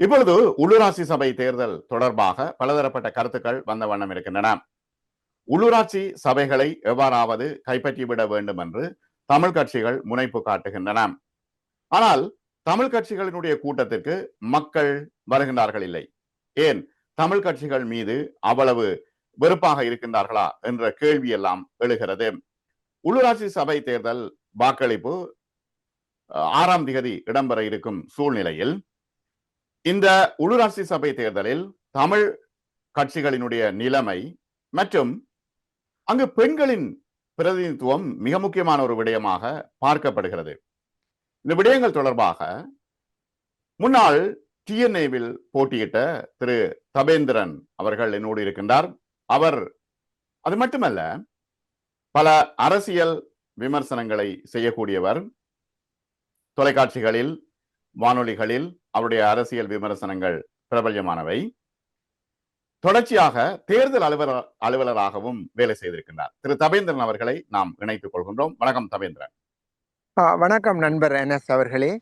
இப்பொழுது உள்ளூராட்சி சபை தேர்தல் தொடர்பாக பலதரப்பட்ட கருத்துக்கள் வந்த வண்ணம் இருக்கின்றன. உள்ளூராட்சி சபைகளை எவ்வாறாவது கைப்பற்றிவிட வேண்டும் என்று தமிழ் கட்சிகள் முனைப்பு காட்டுகின்றன. ஆனால் தமிழ் கட்சிகளினுடைய கூட்டத்திற்கு மக்கள் வருகின்றார்கள் இல்லை. ஏன்? தமிழ் கட்சிகள் மீது அவ்வளவு வெறுப்பாக இருக்கின்றார்களா என்ற கேள்வி எல்லாம் எழுகிறது. உள்ளூராட்சி சபை தேர்தல் வாக்களிப்பு ஆறாம் திகதி இடம்பெற இருக்கும் சூழ்நிலையில் இந்த உள்ளூராட்சி சபை தேர்தலில் தமிழ் கட்சிகளினுடைய நிலைமை மற்றும் அங்கு பெண்களின் பிரதிநிதித்துவம் மிக முக்கியமான ஒரு விடயமாக பார்க்கப்படுகிறது. இந்த விடயங்கள் தொடர்பாக முன்னாள் டிஎன்ஏவில் போட்டியிட்ட திரு தபேந்திரன் அவர்கள் என்னோடு இருக்கின்றார். அவர் அது மட்டுமல்ல பல அரசியல் விமர்சனங்களை செய்யக்கூடியவர். தொலைக்காட்சிகளில் வானொலிகளில் அவருடைய அரசியல் விமர்சனங்கள் பிரபல்யமானவை. தொடர்ச்சியாக தேர்தல் அலுவலர் அலுவலராகவும் வேலை செய்திருக்கின்றார். திரு. தபேந்திரன் அவர்களை நாம் இணைத்துக் கொள்கின்றோம். வணக்கம் தபேந்திரன். வணக்கம் நண்பர் என்எஸ் அவர்களே.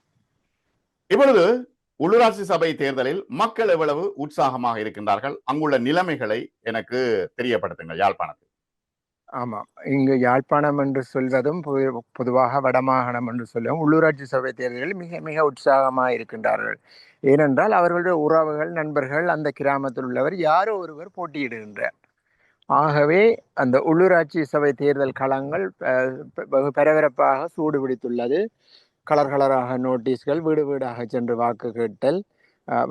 இப்பொழுது உள்ளூராட்சி சபை தேர்தலில் மக்கள் எவ்வளவு உற்சாகமாக இருக்கின்றார்கள் அங்குள்ள நிலைமைகளை எனக்கு தெரியப்படுத்துங்கள் யாழ்ப்பாணத்தில். ஆமாம் இங்கு யாழ்ப்பாணம் என்று சொல்வதும் பொதுவாக வடமாகாணம் என்று சொல்லுவோம் உள்ளூராட்சி சபை தேர்தலில் மிக மிக உற்சாகமாக இருக்கின்றார்கள். ஏனென்றால் அவர்களுடைய உறவுகள் நண்பர்கள் அந்த கிராமத்தில் உள்ளவர் யாரோ ஒருவர் போட்டியிடுகின்றார். ஆகவே அந்த உள்ளூராட்சி சபை தேர்தல் களங்கள் வெகு பரபரப்பாக சூடு பிடித்துள்ளது. கலர் கலராக நோட்டீஸ்கள் வீடு வீடாக சென்று வாக்கு கேட்டல்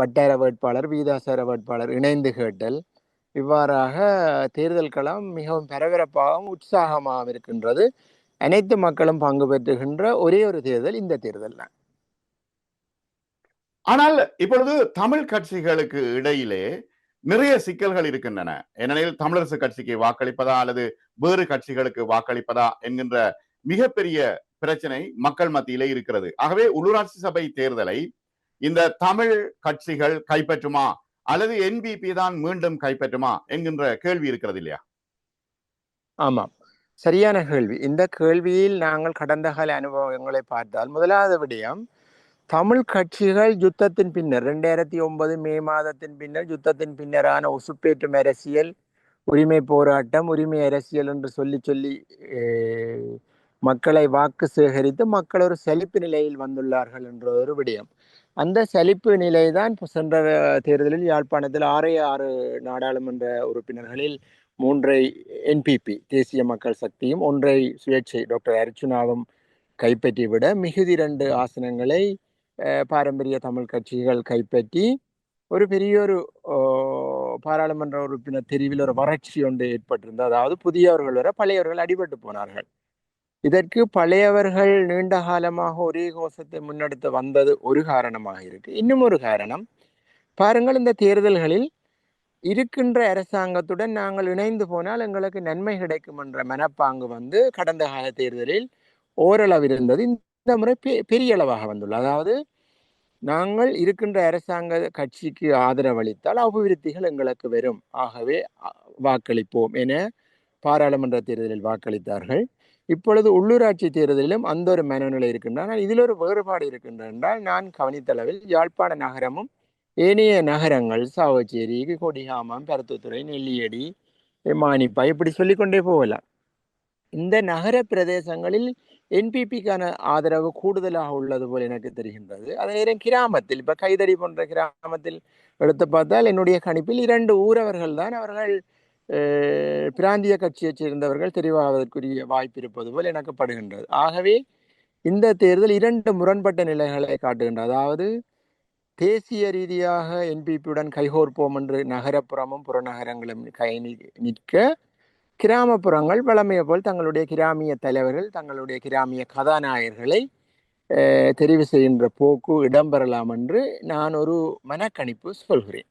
வட்டார வேட்பாளர் வீதாசார வேட்பாளர் இணைந்து கேட்டல் இவ்வாறாக தேர்தல் களம் மிகவும் பரபரப்பாகவும் உற்சாகமாகவும் இருக்கின்றது. அனைத்து மக்களும் பங்கு பெற்றுகின்ற ஒரே ஒரு தேர்தல் இந்த தேர்தல் தான். ஆனால் இப்பொழுது தமிழ் கட்சிகளுக்கு இடையிலே நிறைய சிக்கல்கள் இருக்கின்றன. ஏனெனில் தமிழரசு கட்சிக்கு வாக்களிப்பதா அல்லது வேறு கட்சிகளுக்கு வாக்களிப்பதா என்கின்ற மிகப்பெரிய பிரச்சனை மக்கள் மத்தியிலே இருக்கிறது. ஆகவே உள்ளூராட்சி சபை தேர்தலை இந்த தமிழ் கட்சிகள் கைப்பற்றுமா அல்லது என்பிபி தான் மீண்டும் கைப்பற்றுமா என்கின்ற கேள்வி இருக்கிறது இல்லையா? ஆமாம் சரியான கேள்வி. இந்த கேள்வியில் நாங்கள் கடந்த கால அனுபவங்களை பார்த்தால் முதலாவது விடயம் தமிழ் கட்சிகள் யுத்தத்தின் பின்னர் ரெண்டாயிரத்தி ஒன்பது மே மாதத்தின் பின்னர் யுத்தத்தின் பின்னரான உசுப்பேற்றும் அரசியல் உரிமை போராட்டம் உரிமை அரசியல் என்று சொல்லி சொல்லி மக்களை வாக்கு சேகரித்து மக்கள் ஒரு செழிப்பு நிலையில் வந்துள்ளார்கள் என்ற ஒரு விடயம். அந்த சலிப்பு நிலைதான் சென்ற தேர்தலில் யாழ்ப்பாணத்தில் ஆறே ஆறு நாடாளுமன்ற உறுப்பினர்களில் மூன்றை என்பிபி தேசிய மக்கள் சக்தியும் ஒன்றை சுயேட்சை டாக்டர் அர்ச்சுனாவும் கைப்பற்றிவிட மிகுதி இரண்டு ஆசனங்களை பாரம்பரிய தமிழ் கட்சிகள் கைப்பற்றி ஒரு பெரிய ஒரு பாராளுமன்ற உறுப்பினர் தெரிவில் ஒரு வறட்சி ஒன்று ஏற்பட்டிருந்தது. அதாவது புதியவர்கள் வர பழையவர்கள் அடிபட்டு போனார்கள். இதற்கு பழையவர்கள் நீண்ட காலமாக ஒரே கோஷத்தை முன்னெடுத்து வந்தது ஒரு காரணமாக இருக்கு. இன்னும் ஒரு காரணம். பாருங்கள் இந்த தேர்தல்களில் இருக்கின்ற அரசாங்கத்துடன் நாங்கள் இணைந்து போனால் எங்களுக்கு நன்மை கிடைக்கும் என்ற மனப்பாங்கு வந்து கடந்த கால தேர்தலில் ஓரளவு இருந்தது. இந்த முறை பெரிய அளவாக வந்துள்ளது. அதாவது நாங்கள் இருக்கின்ற அரசாங்க கட்சிக்கு ஆதரவளித்தால் அபிவிருத்திகள் எங்களுக்கு வரும். ஆகவே வாக்களிப்போம் என பாராளுமன்ற தேர்தலில் வாக்களித்தார்கள். இப்பொழுது உள்ளூராட்சி தேர்தலிலும் அந்த ஒரு மனநிலை இருக்கின்றன இதில் ஒரு வேறுபாடு இருக்கின்ற என்றால் நான் கவனித்தளவில் யாழ்ப்பாண நகரமும் ஏனைய நகரங்கள் சாவச்சேரி கொடிகாமம் பருத்துத்துறை நெல்லியடி மானிப்பா இப்படி சொல்லிக்கொண்டே போகலாம். இந்த நகர பிரதேசங்களில் என்பிபிக்கான ஆதரவு கூடுதலாக உள்ளது போல் எனக்கு தெரிகின்றது. அதே நேரம் கிராமத்தில் இப்போ கைதடி போன்ற கிராமத்தில் எடுத்து பார்த்தால் என்னுடைய கணிப்பில் இரண்டு ஊரவர்கள் தான் அவர்கள் பிராந்திய கட்சியைச் சேர்ந்தவர்கள் தெரிவாவதற்குரிய வாய்ப்பு இருப்பது போல் எனக்கு படுகின்றது ஆகவே இந்த தேர்தல் இரண்டு முரண்பட்ட நிலைகளை காட்டுகின்றது. அதாவது தேசிய ரீதியாக என்பிபியுடன் கைகோர்ப்போம் என்று நகரப்புறமும் புறநகரங்களும் கை நிற்க கிராமப்புறங்கள் வழமையை போல் தங்களுடைய கிராமிய தலைவர்கள் தங்களுடைய கிராமிய கதாநாயகர்களை தெரிவு செய்கின்ற போக்கு இடம்பெறலாம் என்று நான் ஒரு மனக்கணிப்பு சொல்கிறேன்.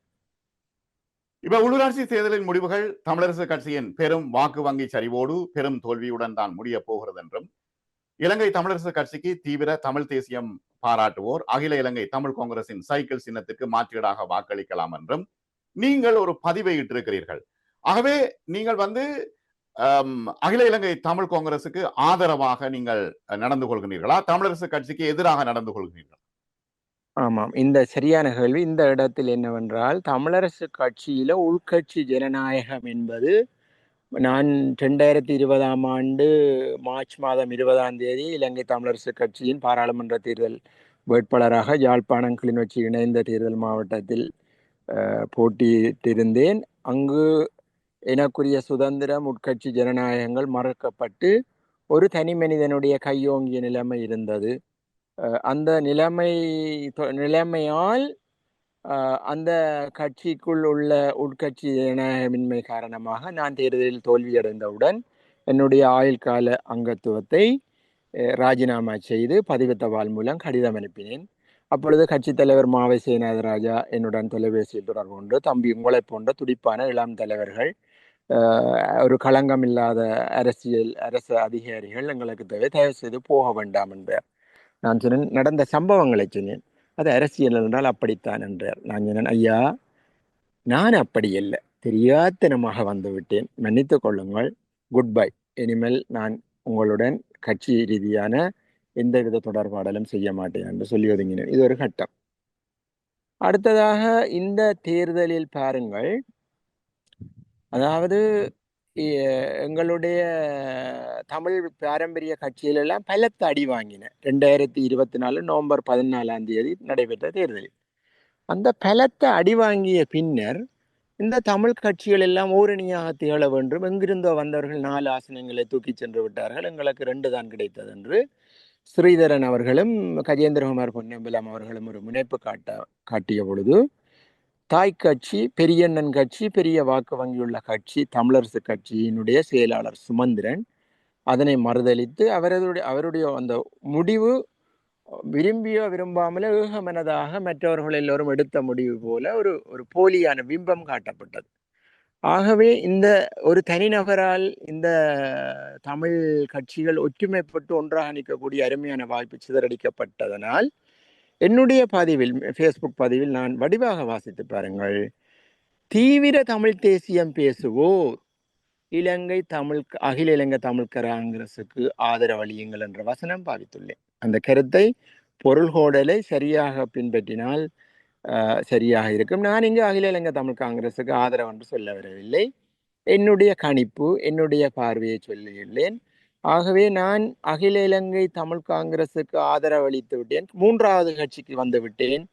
இப்ப உள்ளூராட்சி தேர்தலின் முடிவுகள் தமிழரசு கட்சியின் பெரும் வாக்கு வங்கி சரிவோடு பெரும் தோல்வியுடன் தான் முடிய போகிறது என்றும் இலங்கை தமிழரசு கட்சிக்கு தீவிர தமிழ் தேசியம் பாராட்டுவோர் அகில இலங்கை தமிழ் காங்கிரசின் சைக்கிள் சின்னத்துக்கு மாற்றீடாக வாக்களிக்கலாம் என்றும் நீங்கள் ஒரு பதிவை இட்டிருக்கிறீர்கள். ஆகவே நீங்கள் வந்து அகில இலங்கை தமிழ் காங்கிரசுக்கு ஆதரவாக நீங்கள் நடந்து கொள்கிறீர்களா? தமிழரசு கட்சிக்கு எதிராக நடந்து கொள்கிறீர்கள்? ஆமாம். இந்த சரியான கேள்வி. இந்த இடத்தில் என்னவென்றால் தமிழரசு கட்சியில உள்கட்சி ஜனநாயகம் என்பது நான் ரெண்டாயிரத்தி இருபதாம் ஆண்டு மார்ச் மாதம் இருபதாம் தேதி இலங்கை தமிழரசு கட்சியின் பாராளுமன்ற தேர்தல் வேட்பாளராக யாழ்ப்பாணம் கிளிநொச்சி இணைந்த தேர்தல் மாவட்டத்தில் போட்டியிட்டிருந்தேன். அங்கு எனக்குரிய சுதந்திரம் உட்கட்சி ஜனநாயகங்கள் மறுக்கப்பட்டு ஒரு தனி மனிதனுடைய கையோங்கிய நிலைமை இருந்தது. அந்த நிலைமை தொ- நிலைமையால் அந்த கட்சிக்குள் உள்ள உட்கட்சி ஜனநாயகமின்மை காரணமாக நான் தேர்தலில் தோல்வியடைந்தவுடன் என்னுடைய ஆயுள் கால அங்கத்துவத்தை ராஜினாமா செய்து பதிவு தபால் மூலம் கடிதம் அனுப்பினேன். அப்பொழுது கட்சித் தலைவர் மாவை சேனாதராஜா என்னுடன் தொலைபேசியில் தொடர்பு கொண்டு தம்பி உங்களைப் போன்ற துடிப்பான இளம் தலைவர்கள் ஒரு களங்கம் இல்லாத அரசியல் அரசு அதிகாரிகள் எங்களுக்கு தேவை தயவு செய்து போக வேண்டாம் என்றார். நான் சொன்னேன் நடந்த சம்பவங்களை சொன்னேன். அது அரசியல் என்றால் அப்படித்தான் என்றார். நான் சொன்னேன் ஐயா நான் அப்படி இல்லை தெரியாத்தனமாக வந்து விட்டேன். கொள்ளுங்கள். குட் பை இனிமேல் நான் உங்களுடன் கட்சி ரீதியான எந்தவித தொடர்பாடலும் செய்ய மாட்டேன் என்று சொல்லி ஒதுங்கினேன். இது ஒரு கட்டம். அடுத்ததாக இந்த தேர்தலில் பாருங்கள். அதாவது எங்களுடைய தமிழ் பாரம்பரிய கட்சியிலெல்லாம் பலத்த அடி வாங்கின. ரெண்டாயிரத்தி இருபத்தி நாலு நவம்பர் பதினாலாம் தேதி நடைபெற்ற தேர்தலில். அந்த பலத்த அடி வாங்கிய பின்னர் இந்த தமிழ் கட்சிகள் எல்லாம் ஓரணியாக திகழ வேண்டும். எங்கிருந்தோ வந்தவர்கள் நாலு ஆசனங்களை தூக்கி சென்று விட்டார்கள். எங்களுக்கு ரெண்டு தான் கிடைத்தது என்று ஸ்ரீதரன் அவர்களும் கஜேந்திரகுமார் பொன்னம்பலம் அவர்களும் ஒரு முனைப்பு காட்ட காட்டிய பொழுது தாய் கட்சி பெரியண்ணன் கட்சி பெரிய வாக்கு வங்கியுள்ள கட்சி தமிழரசு கட்சியினுடைய செயலாளர் சுமந்திரன் அதனை மறுதளித்து அவரது அவருடைய அந்த முடிவு விரும்பியோ விரும்பாமலோ ஏகமனதாக மற்றவர்கள் எல்லோரும் எடுத்த முடிவு போல ஒரு ஒரு போலியான பிம்பம் காட்டப்பட்டது. ஆகவே இந்த ஒரு தனிநபரால் இந்த தமிழ் கட்சிகள் ஒற்றுமைப்பட்டு ஒன்றாக நிற்கக்கூடிய அருமையான வாய்ப்பு சிதறடிக்கப்பட்டதனால் என்னுடைய பதிவில் ஃபேஸ்புக் பதிவில் நான் வடிவாக வாசித்து பாருங்கள். தீவிர தமிழ் தேசியம் பேசுவோர் இலங்கை தமிழ் அகில இலங்கை தமிழ் காங்கிரசுக்கு ஆதரவளியுங்கள் என்ற வசனம் பாவித்துள்ளேன். அந்த கருத்தை பொருள்கோடலை சரியாக பின்பற்றினால் சரியாக இருக்கும். நான் இங்கு அகில இலங்கை தமிழ் காங்கிரசுக்கு ஆதரவு என்று சொல்ல வரவில்லை. என்னுடைய கணிப்பு என்னுடைய பார்வையை சொல்லியுள்ளேன். ஆகவே நான் அகில இலங்கை தமிழ் காங்கிரசுக்கு ஆதரவு அளித்து விட்டேன். மூன்றாவது கட்சிக்கு வந்து விட்டேன்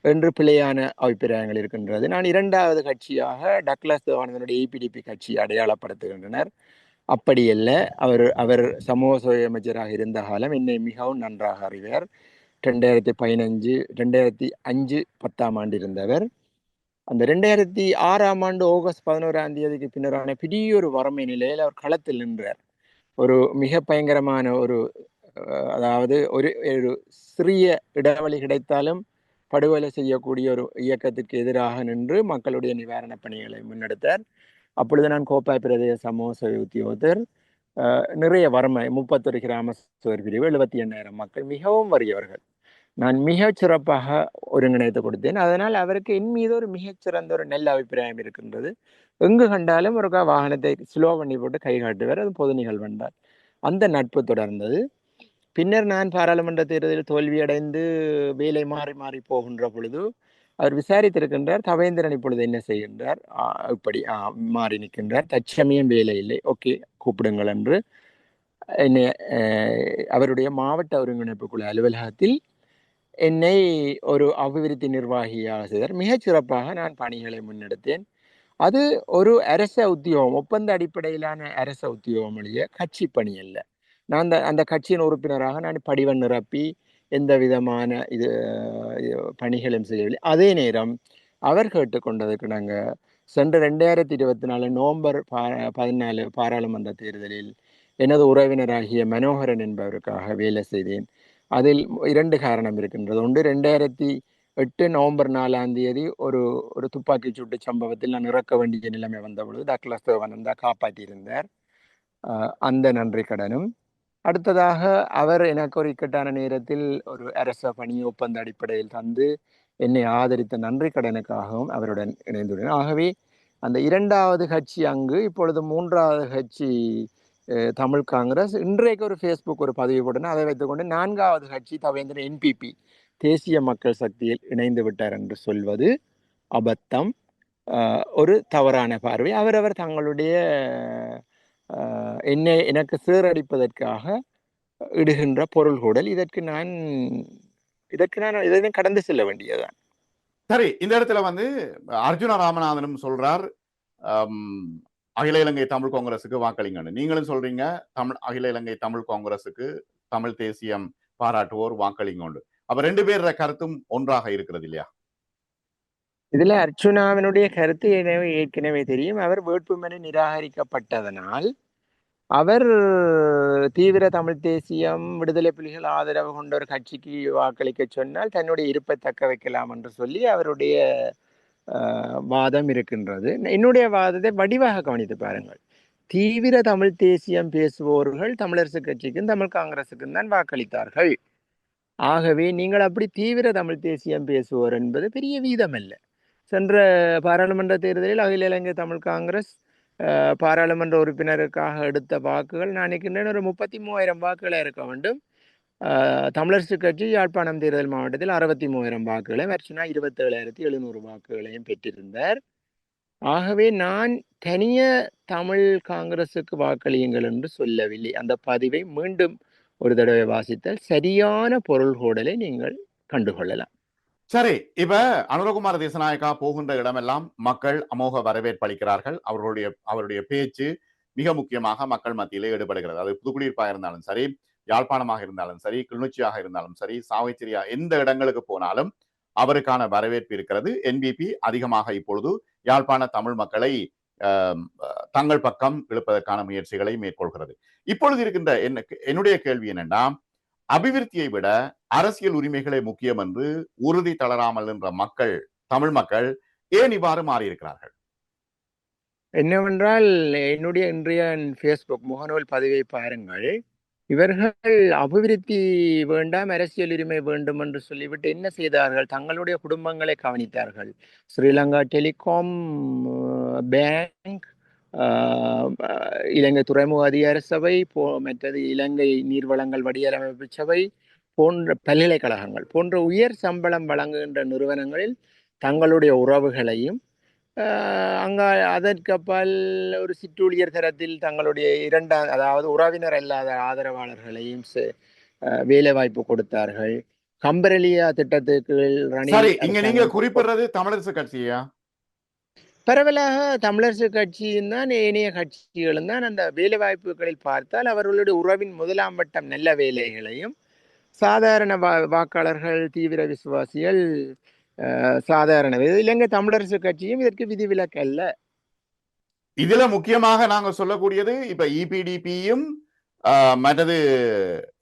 என்று பிழையான அபிப்பிராயங்கள் இருக்கின்றது. நான் இரண்டாவது கட்சியாக டக்ளஸ் தேவானந்தனுடைய ஏபிடிபி கட்சியை அடையாளப்படுத்துகின்றனர். அப்படியல்ல அவர் அவர் சமூக சுய அமைச்சராக இருந்த காலம் என்னை மிகவும் நன்றாக அறிவார். ரெண்டாயிரத்தி பதினஞ்சு ரெண்டாயிரத்தி அஞ்சு பத்தாம் ஆண்டு இருந்தவர். அந்த ரெண்டாயிரத்தி ஆறாம் ஆண்டு ஆகஸ்ட் பதினோராம் தேதிக்கு பின்னரான பெரிய ஒரு வறுமை நிலையில் அவர் களத்தில் நின்றார். ஒரு மிக பயங்கரமான ஒரு அதாவது ஒரு ஒரு சிறிய இடைவெளி கிடைத்தாலும் படுகொலை செய்யக்கூடிய ஒரு இயக்கத்திற்கு எதிராக நின்று மக்களுடைய நிவாரணப் பணிகளை முன்னெடுத்தார். அப்பொழுது நான் கோப்பாய் பிரதேச சமூக உத்தியோகத்தர் அஹ், நிறைய வறுமை முப்பத்தொரு கிராம சுவர் பிரிவு எழுபத்தி எண்ணாயிரம் மக்கள் மிகவும் வறியவர்கள். நான் மிகச் சிறப்பாக ஒருங்கிணைத்து கொடுத்தேன். அதனால் அவருக்கு என் மீது ஒரு மிகச்சிறந்த ஒரு நல்ல அபிப்பிராயம் இருக்கின்றது. எங்கு கண்டாலும் ஒருக்கா வாகனத்தை ஸ்லோ பண்ணி போட்டு கை காட்டுவார். அது பொது நிகழ்வென்றார் அந்த நட்பு தொடர்ந்தது. பின்னர் நான் பாராளுமன்ற தேர்தலில் தோல்வியடைந்து வேலை மாறி மாறி போகின்ற பொழுது அவர் விசாரித்திருக்கின்றார் தவேந்திரன் இப்பொழுது என்ன செய்கின்றார்? இப்படி ஆ, மாறி நிற்கின்றார். தற்சமயம் வேலை இல்லை. ஓகே கூப்பிடுங்கள் என்று. என்னை அவருடைய மாவட்ட ஒருங்கிணைப்பு குழு அலுவலகத்தில் என்னை ஒரு அபிவிருத்தி நிர்வாகியாக செய்தார். மிகச் சிறப்பாக நான் பணிகளை முன்னெடுத்தேன். அது ஒரு அரச உத்தியோகம் ஒப்பந்த அடிப்படையிலான அரச உத்தியோகம் ஒழிய கட்சி பணி அல்ல. நான் அந்த அந்த கட்சியின் உறுப்பினராக நான் படிவம் நிரப்பி எந்த விதமான இது பணிகளும் செய்யவில்லை. அதே நேரம் அவர் கேட்டுக்கொண்டதுக்கு நாங்கள் சென்ற ரெண்டாயிரத்தி இருபத்தி நாலு நவம்பர் பா பதினாலு பாராளுமன்ற தேர்தலில் எனது உறவினராகிய மனோகரன் என்பவருக்காக வேலை செய்தேன். அதில் இரண்டு காரணம் இருக்கின்றது. ஒன்று ரெண்டாயிரத்தி எட்டு நவம்பர் நாலாம் தேதி ஒரு ஒரு துப்பாக்கி சூட்டு சம்பவத்தில் நான் இறக்க வேண்டிய நிலைமை வந்தபொழுது டாக்டர் டக்ளஸ் காப்பாற்றியிருந்தார். அந்த நன்றி கடனும். அடுத்ததாக அவர் எனக்கு ஒரு இக்கட்டான நேரத்தில் ஒரு அரச பணி ஒப்பந்த அடிப்படையில் தந்து என்னை ஆதரித்த நன்றி கடனுக்காகவும் அவருடன் இணைந்துள்ளேன். ஆகவே அந்த இரண்டாவது கட்சி அங்கு இப்பொழுது மூன்றாவது கட்சி அஹ், தமிழ் காங்கிரஸ். இன்றைக்கு ஒரு ஃபேஸ்புக் ஒரு பதிவு போட்டன அதை வைத்துக்கொண்டு நான்காவது கட்சி தவேந்திர என்பிபி தேசிய மக்கள் சக்தியில் இணைந்து விட்டார் என்று சொல்வது அபத்தம். ஒரு தவறான பார்வை. அவரவர் தங்களுடைய என்னை எனக்கு சீரடிப்பதற்காக இடுகின்ற பொருள் கூடல். இதற்கு நான் இதற்கு நான் இதையும் கடந்து செல்ல வேண்டியதுதான். சரி இந்த இடத்துல வந்து அர்ஜுன ராமநாதனும் சொல்றார் அகில இலங்கை தமிழ் காங்கிரஸுக்கு வாக்களிங்கன்னு. நீங்களும் சொல்றீங்க தமிழ் அகில இலங்கை தமிழ் காங்கிரஸுக்கு தமிழ் தேசியம் பாராட்டுவோர் வாக்களிங்கோண்டு. அப்ப ரெண்டு பேர கருத்தும் ஒன்றாக இருக்கிறது இல்லையா? இதுல அர்ச்சுனாவினுடைய கருத்து எனவே ஏற்கனவே தெரியும். அவர் வேட்புமனு நிராகரிக்கப்பட்டதனால் அவர் தீவிர தமிழ் தேசியம் விடுதலை புலிகள் ஆதரவு கொண்ட ஒரு கட்சிக்கு வாக்களிக்க சொன்னால் தன்னுடைய இருப்பை தக்க வைக்கலாம் என்று சொல்லி அவருடைய வாதம் இருக்கின்றது. என்னுடைய வாதத்தை வடிவாக கவனித்து பாருங்கள். தீவிர தமிழ் தேசியம் பேசுபவர்கள் தமிழரசு கட்சிக்கும் தமிழ் காங்கிரசுக்கும் தான் வாக்களித்தார்கள். ஆகவே நீங்கள் அப்படி தீவிர தமிழ் தேசியம் பேசுவோர் என்பது பெரிய வீதம் அல்ல சென்ற பாராளுமன்ற தேர்தலில் அகில இலங்கை தமிழ் காங்கிரஸ் பாராளுமன்ற உறுப்பினருக்காக எடுத்த வாக்குகள் நான் நினைக்கின்றேன் ஒரு முப்பத்தி மூவாயிரம் வாக்குகளை இருக்க வேண்டும். தமிழரசு கட்சி யாழ்ப்பாணம் தேர்தல் மாவட்டத்தில் அறுபத்தி மூவாயிரம் வாக்குகளை வர்ஷனா இருபத்தேழாயிரத்தி எழுநூறு வாக்குகளையும் பெற்றிருந்தார். ஆகவே நான் தனிய தமிழ் காங்கிரசுக்கு வாக்களியுங்கள் என்று சொல்லவில்லை. அந்த பதிவை மீண்டும் ஒரு தடவை வாசித்தால் சரியான பொருள்கோடலை நீங்கள் கண்டுகொள்ளலாம். சரி இப்ப அனுரகுமார தேசநாயக்கா போகின்ற இடமெல்லாம் மக்கள் அமோக வரவேற்பு அளிக்கிறார்கள். அவர்களுடைய அவருடைய பேச்சு மிக முக்கியமாக மக்கள் மத்தியிலே ஈடுபடுகிறது. அது புதுக்குடியிருப்பாக இருந்தாலும் சரி யாழ்ப்பாணமாக இருந்தாலும் சரி கிளிநொச்சியாக இருந்தாலும் சரி சாவைச்சேரியா எந்த இடங்களுக்கு போனாலும் அவருக்கான வரவேற்பு இருக்கிறது. என்பிபி அதிகமாக இப்பொழுது யாழ்ப்பாண தமிழ் மக்களை தங்கள் பக்கம் இழுப்பதற்கான முயற்சிகளை மேற்கொள்கிறது. இப்பொழுது இருக்கின்ற என்ன என்னுடைய கேள்வி என்னன்னா அபிவிருத்தியை விட அரசியல் உரிமைகளே முக்கியம் என்று உறுதி தளராமல் என்ற மக்கள் தமிழ் மக்கள் ஏன் இவ்வாறு மாறியிருக்கிறார்கள்? என்னவென்றால் என்னுடைய இன்றைய ஃபேஸ்புக் முகநூல் பதிவை பாருங்கள். இவர்கள் அபிவிருத்தி வேண்டாம் அரசியல் உரிமை வேண்டும் என்று சொல்லிவிட்டு என்ன செய்தார்கள்? தங்களுடைய குடும்பங்களை கவனித்தார்கள். ஸ்ரீலங்கா டெலிகாம் பேங்க் இலங்கை துறைமுக அதிகார சபை போ மற்றது இலங்கை நீர்வளங்கள் வடிவமைப்பு சபை போன்ற பல்கலைக்கழகங்கள் போன்ற உயர் சம்பளம் வழங்குகின்ற நிறுவனங்களில் தங்களுடைய உறவுகளையும் அங்க அதற்கு அப்பால் ஒரு சிற்றூழியர் தரத்தில் தங்களுடைய இரண்டாம் அதாவது உறவினர் அல்லாத ஆதரவாளர்களையும் செ- ஆஹ் வேலை வாய்ப்பு கொடுத்தார்கள். கம்பரலியா திட்டத்துக்கு இங்க நீங்க குறிப்பிடுறது தமிழரசு கட்சியா? பரவலாக தமிழரசு கட்சியும் தான் ஏனைய கட்சிகளும் தான் அந்த வேலை வாய்ப்புகளில் பார்த்தால் அவர்களுடைய உறவின் முதலாம் வட்டம் நல்ல வேலைகளையும் சாதாரண வா வாக்காளர்கள் தீவிர விசுவாசிகள் சாதாரண இலங்கை தமிழரசு கட்சியும் இதற்கு விதிவிலக்கு அல்ல இதுல முக்கியமாக நாங்க சொல்லக்கூடியது இப்ப இபிடிபியும் மற்றது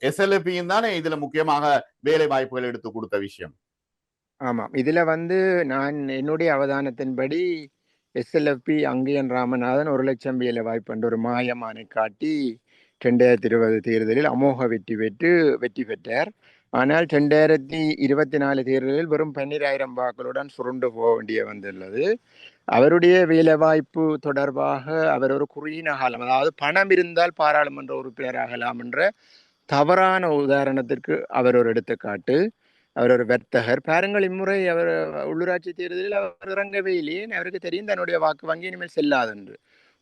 எஸ்எல்எப்பியும் தானே இதுல முக்கியமாக வேலை வாய்ப்புகள் எடுத்து கொடுத்த விஷயம். ஆமாம் இதுல வந்து நான் என்னுடைய அவதானத்தின்படி எஸ்எல்எஃப்பி அங்கேயன் ராமநாதன் ஒரு லட்சம் வேலை வாய்ப்பு என்ற ஒரு மாயமானை காட்டி ரெண்டாயிரத்தி இருபது தேர்தலில் அமோக வெற்றி பெற்று வெற்றி பெற்றார். ஆனால் ரெண்டாயிரத்தி இருபத்தி நாலு தேர்தலில் வெறும் பன்னிராயிரம் வாக்களுடன் சுருண்டு போக வேண்டிய வந்துள்ளது அவருடைய வேலைவாய்ப்பு தொடர்பாக அவர் ஒரு குறுகின காலம் அதாவது பணம் இருந்தால் பாராளுமன்ற உறுப்பினராகலாம் என்ற தவறான உதாரணத்திற்கு அவர் ஒரு எடுத்துக்காட்டு. அவர் ஒரு வர்த்தகர். பாருங்கள் இம்முறை அவர் உள்ளூராட்சி தேர்தலில் அவர் இறங்கவே இல்லையே. அவருக்கு தெரியும் தன்னுடைய வாக்கு வங்கி இனிமேல் செல்லாது என்று.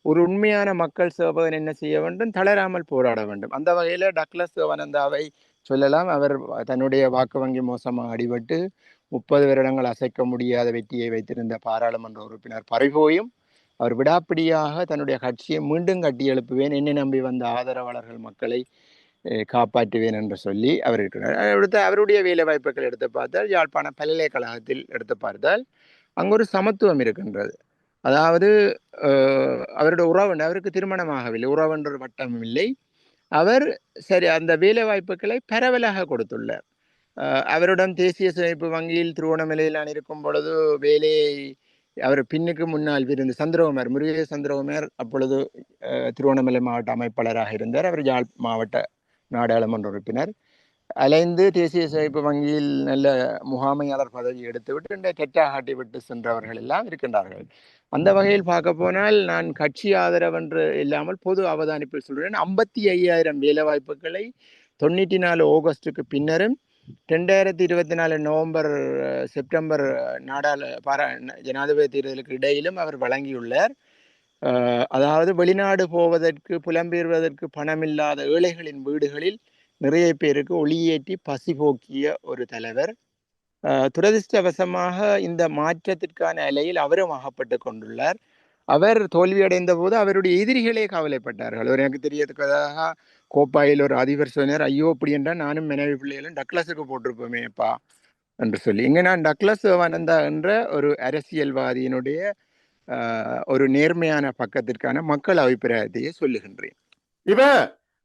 ஒரு உண்மையான மக்கள் சேவகன் என்ன செய்ய வேண்டும்? தளராமல் போராட வேண்டும். அந்த வகையில் டக்ளஸ் சிவானந்தாவை சொல்லலாம். அவர் தன்னுடைய வாக்கு வங்கி மோசமாக அடிபட்டு முப்பது வருடங்கள் அசைக்க முடியாத வெற்றியை வைத்திருந்த பாராளுமன்ற உறுப்பினர் பறிபோயும் அவர் விடாப்பிடியாக தன்னுடைய கட்சியை மீண்டும் கட்டி எழுப்புவேன் என்னை நம்பி வந்த ஆதரவாளர்கள் மக்களை காப்பாற்றுவேன் என்று சொல்லி அவர் இருக்கிறார். அடுத்த அவருடைய வேலை வாய்ப்புகள் எடுத்து பார்த்தால் யாழ்ப்பாண பல்கலைக்கழகத்தில் எடுத்து பார்த்தால் அங்கு ஒரு சமத்துவம் இருக்கின்றது. அதாவது அவருடைய உறவு அவருக்கு திருமணமாகவில்லை உறவென்ற ஒரு வட்டம் இல்லை. அவர் சரி அந்த வேலை வாய்ப்புகளை பரவலாக கொடுத்துள்ளார். அஹ், அவரிடம் தேசிய சேமிப்பு வங்கியில் திருவோணமலையில் நான் இருக்கும் பொழுது வேலையை அவர் பின்னுக்கு முன்னால் விருந்து சந்திரகுமார் முருகே சந்திரகுமார் அப்பொழுது திருவோணமலை திருவண்ணாமலை மாவட்ட அமைப்பாளராக இருந்தார். அவர் யாழ் மாவட்ட நாடாளுமன்ற உறுப்பினர். அலைந்து தேசிய சேமிப்பு வங்கியில் நல்ல முகாமையாளர் பதவி எடுத்துவிட்டு இந்த கெட்டாகாட்டி விட்டு சென்றவர்கள் எல்லாம் இருக்கின்றார்கள். அந்த வகையில் பார்க்க போனால் நான் கட்சி ஆதரவென்று இல்லாமல் பொது அவதானிப்பில் சொல்கிறேன். ஐம்பத்தி ஐயாயிரம் வேலைவாய்ப்புகளை தொண்ணூற்றி நாலு ஆகஸ்டுக்கு பின்னரும் ரெண்டாயிரத்தி இருபத்தி நாலு நவம்பர் செப்டம்பர் நாடாளு பாரா ஜனாதிபதி தேர்தலுக்கு இடையிலும் அவர் வழங்கியுள்ளார். அதாவது வெளிநாடு போவதற்கு புலம்பெயர்வதற்கு பணமில்லாத ஏழைகளின் வீடுகளில் நிறைய பேருக்கு ஒளியேற்றி பசி போக்கிய ஒரு தலைவர். துரதிருஷ்டவசமாக துரதிர்ஷ்டவசமாக இந்த மாற்றத்திற்கான அலையில் அவரும் அகப்பட்டு கொண்டுள்ளார். அவர் தோல்வியடைந்த போது அவருடைய எதிரிகளே கவலைப்பட்டார்கள். ஒரு எனக்கு தெரியறதுக்காக கோப்பாயில் ஒரு அதிபர் சொன்னார் ஐயோ அப்படி என்றால் நானும் மனைவி பிள்ளைகளும் டக்ளஸுக்கு போட்டிருப்போமேப்பா என்று சொல்லி. இங்கே நான் டக்ளஸ் சிவானந்தா என்ற ஒரு அரசியல்வாதியினுடைய ஆஹ், ஒரு நேர்மையான பக்கத்திற்கான மக்கள் அபிப்பிராயத்தையே சொல்லுகின்றேன். இவ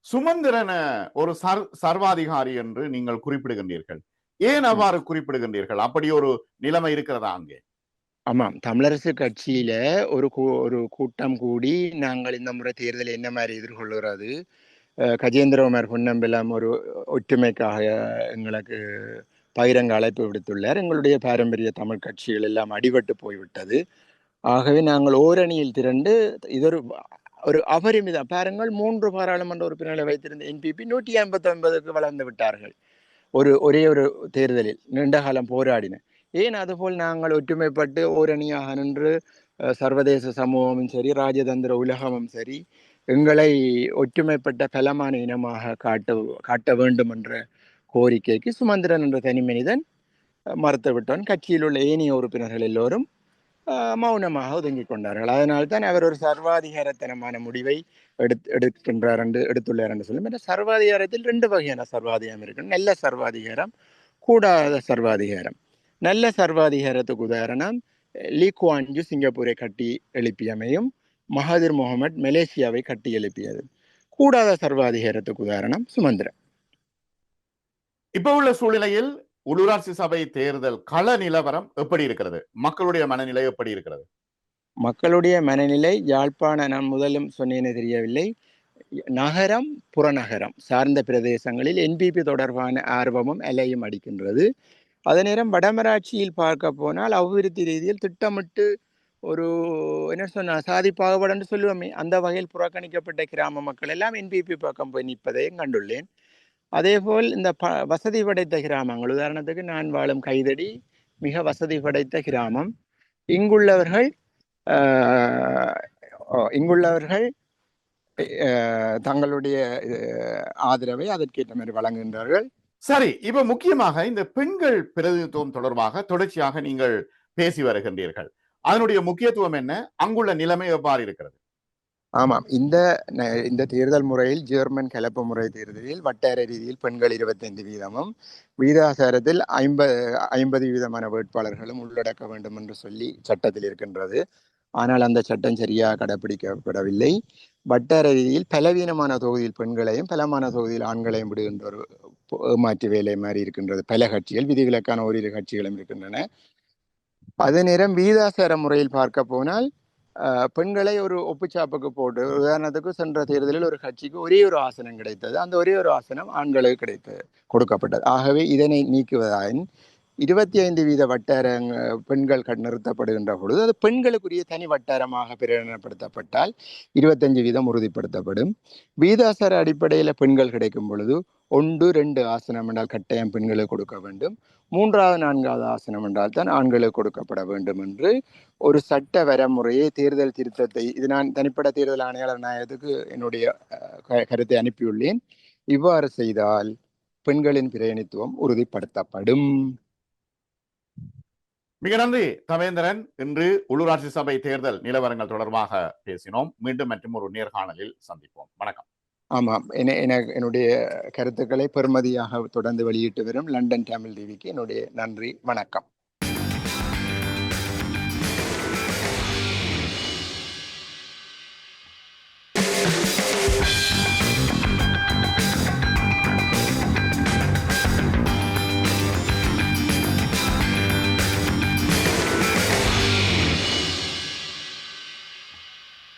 சுமந்திரன ஒரு சர் சர்வாதிகாரி என்று நீங்கள் குறிப்பிடுகின்றீர்கள். ஏன் அவ்வாறு குறிப்பிடுகின்றீர்கள்? அப்படி ஒரு நிலைமை இருக்கிறதா அங்கே? ஆமாம். தமிழரசு கட்சியில ஒரு ஒரு கூட்டம் கூடி நாங்கள் இந்த முறை தேர்தலை என்ன மாதிரி எதிர்கொள்கிறது கஜேந்திரகுமார் பொன்னம்பலம் ஒரு ஒற்றுமைக்காக எங்களுக்கு பகிரங்க அழைப்பு விடுத்துள்ளார். எங்களுடைய பாரம்பரிய தமிழ் கட்சிகள் எல்லாம் அடிபட்டு போய்விட்டது. ஆகவே நாங்கள் ஓரணியில் திரண்டு இது ஒரு அபரிமிதம் பாருங்கள் மூன்று பாராளுமன்ற உறுப்பினர்களை வைத்திருந்த என்பிபி நூற்றி ஐம்பத்தி ஒன்பதுக்கு வளர்ந்து விட்டார்கள். ஒரு ஒரே ஒரு தேர்தலில் நீண்ட காலம் போராடின. ஏன் அதுபோல் நாங்கள் ஒற்றுமைப்பட்டு ஓரணியாக நின்று சர்வதேச சமூகமும் சரி ராஜதந்திர உலகமும் சரி எங்களை ஒற்றுமைப்பட்ட பலமான இனமாக காட்ட காட்ட வேண்டும் என்ற கோரிக்கைக்கு சுமந்திரன் என்ற தனி மனிதன் மறுத்துவிட்டான். கட்சியில் உள்ள ஏனைய உறுப்பினர்கள் எல்லோரும் மௌனமாக ஒதுங்கிக் கொண்டார்கள் அதனால்தான் அவர் ஒரு சர்வாதிகாரத்தனமான முடிவை எடுத்து எடுக்கின்றார் என்று எடுத்துள்ளார் என்று சொல்லும். இந்த சர்வாதிகாரத்தில் ரெண்டு வகையான சர்வாதிகாரம் இருக்கு நல்ல சர்வாதிகாரம் கூடாத சர்வாதிகாரம். நல்ல சர்வாதிகாரத்துக்கு உதாரணம் லீ குவான் சிங்கப்பூரை கட்டி எழுப்பியமையும் மகாதிர் முகமது மலேசியாவை கட்டி எழுப்பியது. கூடாத சர்வாதிகாரத்துக்கு உதாரணம் சுமந்திரன் இப்ப உள்ள சூழ்நிலையில் உள்ளூராட்சி சபை தேர்தல் கள நிலவரம் எப்படி இருக்கிறது? மக்களுடைய மனநிலை எப்படி இருக்கிறது? மக்களுடைய மனநிலை யாழ்ப்பாண நான் முதலும் சொன்னேனே தெரியவில்லை. நகரம் புறநகரம் சார்ந்த பிரதேசங்களில் என்பிபி தொடர்பான ஆர்வமும் அலையும் அடிக்கின்றது. அதே நேரம் வடமராட்சியில் பார்க்க போனால் அபிவிருத்தி ரீதியில் திட்டமிட்டு ஒரு என்ன சொன்ன சாதி பாகுபாடுன்னு சொல்லுவோமே அந்த வகையில் புறக்கணிக்கப்பட்ட கிராம மக்கள் எல்லாம் என்பிபி பக்கம் போய் நிற்பதையும் கண்டுள்ளேன். அதேபோல் இந்த ப வசதி படைத்த கிராமங்கள். உதாரணத்துக்கு நான் வாழும் கைதடி மிக வசதி படைத்த கிராமம். இங்குள்ளவர்கள் ஆஹ், இங்குள்ளவர்கள் ஆஹ், தங்களுடைய ஆதரவை அதற்கேற்ற மாதிரி வழங்குகின்றார்கள். சரி இப்ப முக்கியமாக இந்த பெண்கள் பிரதிநிதித்துவம் தொடர்பாக தொடர்ச்சியாக நீங்கள் பேசி வருகின்றீர்கள். அதனுடைய முக்கியத்துவம் என்ன? அங்குள்ள நிலைமை எவ்வாறு இருக்கிறது? ஆமாம். இந்த இந்த தேர்தல் முறையில் ஜெர்மன் கலப்பு முறை தேர்தலில் வட்டார ரீதியில் பெண்கள் இருபத்தைந்து வீதமும் வீதாசாரத்தில் ஐம்பது ஐம்பது வீதமான வேட்பாளர்களும் உள்ளடக்க வேண்டும் என்று சொல்லி சட்டத்தில் இருக்கின்றது. ஆனால் அந்த சட்டம் சரியாக கடைபிடிக்கப்படவில்லை வட்டார ரீதியில் பலவீனமான தொகுதியில் பெண்களையும் பலமான தொகுதியில் ஆண்களையும் விடுகின்ற ஒரு ஏமாற்று வேலை மாதிரி இருக்கின்றது. பல கட்சிகள் விதிவிலக்கான ஓரிரு கட்சிகளும் இருக்கின்றன. அதே நேரம் வீதாசார முறையில் பார்க்க போனால் பெண்களை ஒரு ஒப்புச்சாப்புக்கு போட்டு உதாரணத்துக்கு சென்ற தேர்தலில் ஒரு கட்சிக்கு ஒரே ஒரு ஆசனம் கிடைத்தது. அந்த ஒரே ஒரு ஆசனம் ஆண்களுக்கு கிடைத்தது கொடுக்கப்பட்டது. ஆகவே இதனை நீக்குவதாயின் இருபத்தி ஐந்து வீத வட்டார பெண்கள் கண் நிறுத்தப்படுகின்ற பொழுது அது பெண்களுக்குரிய தனி வட்டாரமாக பிரகடனப்படுத்தப்பட்டால் இருபத்தஞ்சு வீதம் உறுதிப்படுத்தப்படும். வீதாசார அடிப்படையில் பெண்கள் கிடைக்கும் பொழுது ஒன்று ரெண்டு ஆசனம் என்றால் கட்டாயம் பெண்களுக்கு கொடுக்க வேண்டும். மூன்றாவது நான்காவது ஆசனம் என்றால் தான் ஆண்களுக்கு கொடுக்கப்பட வேண்டும் என்று ஒரு சட்ட வரமுறையை தேர்தல் திருத்தத்தை இது நான் தனிப்பட்ட தேர்தல் ஆணையாளர் நாயகத்துக்கு என்னுடைய க- கருத்தை அனுப்பியுள்ளேன். இவ்வாறு செய்தால் பெண்களின் பிரயணித்துவம் உறுதிப்படுத்தப்படும். மிக நன்றி தவேந்திரன். இன்று உள்ளூராட்சி சபை தேர்தல் நிலவரங்கள் தொடர்பாக பேசினோம். மீண்டும் மற்றும் ஒரு நேர்காணலில் சந்திப்போம். வணக்கம். ஆமாம். என என்னுடைய கருத்துக்களை பெறுமதியாக தொடர்ந்து வெளியிட்டு வரும் லண்டன் தமிழ் டிவிக்கு என்னுடைய நன்றி வணக்கம்.